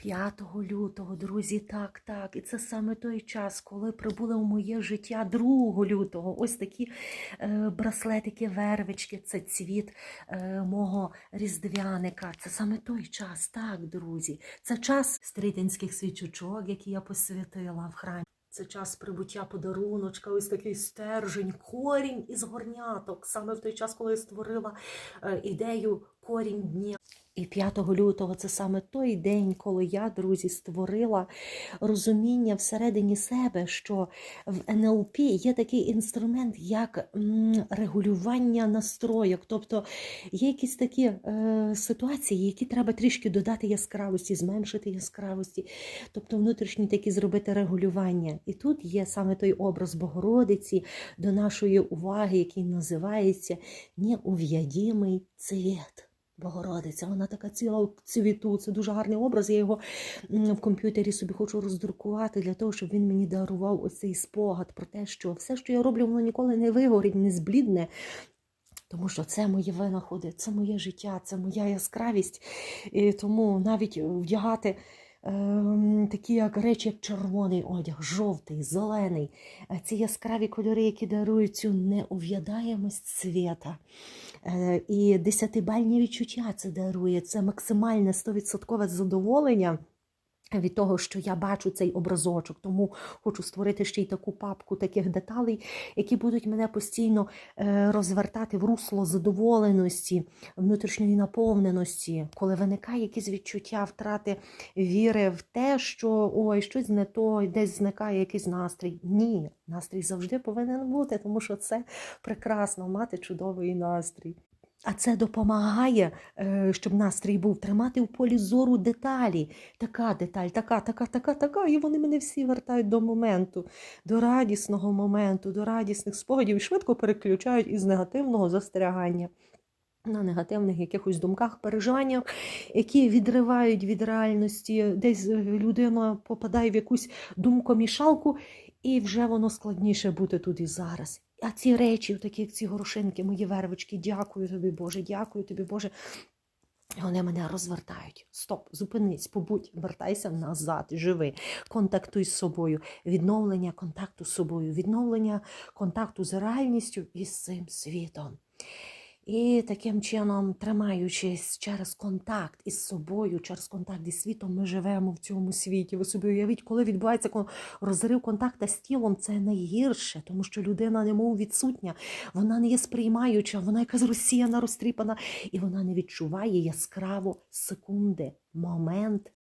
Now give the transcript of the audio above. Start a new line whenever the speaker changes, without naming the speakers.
5 лютого, друзі, так, так. І це саме той час, коли прибули у моє життя 2 лютого. Ось такі е, браслетики, вервички, це цвіт е, мого різдвяника. Це саме той час, так, друзі. Це час стрітинських свічочок, які я посвятила в храмі. Це час прибуття подаруночка, ось такий стержень, корінь із горняток. Саме в той час, коли я створила е, ідею корінь дня. І 5 лютого це саме той день, коли я, друзі, створила розуміння всередині себе, що в НЛП є такий інструмент, як регулювання настроїк. Тобто є якісь такі е, ситуації, які треба трішки додати яскравості, зменшити яскравості, тобто внутрішні такі зробити регулювання. І тут є саме той образ Богородиці до нашої уваги, який називається неув'ядімий цвіт. Богородиця, вона така ціла в цвіту. Це дуже гарний образ. Я його в комп'ютері собі хочу роздрукувати для того, щоб він мені дарував ось цей спогад про те, що все, що я роблю, воно ніколи не вигорить, не зблідне. Тому що це мої винаходи, це моє життя, це моя яскравість. І тому навіть вдягати такі як речі, як червоний одяг, жовтий, зелений, е, ці яскраві кольори, які дарують цю неув'ядаємость світа. Е, І десятибальні відчуття це дарує. Це максимальне 100% задоволення. Від того, що я бачу цей образочок, тому хочу створити ще й таку папку таких деталей, які будуть мене постійно е, розвертати в русло задоволеності, внутрішньої наповненості, коли виникає якісь відчуття втрати віри в те, що ой, щось не то, десь зникає якийсь настрій. Ні, настрій завжди повинен бути, тому що це прекрасно мати чудовий настрій. А це допомагає, е, щоб настрій був тримати в полі зору деталі. Така деталь, така, така, така, така. І вони мене всі вертають до моменту, до радісного моменту, до радісних спогадів і швидко переключають із негативного застерігання. На негативних якихось думках, переживаннях, які відривають від реальності, десь е, людина попадає в якусь думкомішалку, і вже воно складніше бути тут і зараз. А ці речі, такі як ці горошинки, мої вервички, дякую тобі, Боже, дякую тобі, Боже. І Вони мене розвертають. Стоп, зупинись, побудь, вертайся назад, живи, контактуй з собою, відновлення контакту з собою, відновлення контакту з реальністю і з цим світом. І таким чином, тримаючись через контакт із собою, через контакт із світом, ми живемо в цьому світі. Ви собі уявіть, коли відбувається розрив контакту з тілом, це найгірше, тому що людина немов відсутня, вона не є сприймаюча, вона якась розсіяна, розтріпана, і вона не відчуває яскраво секунди, момент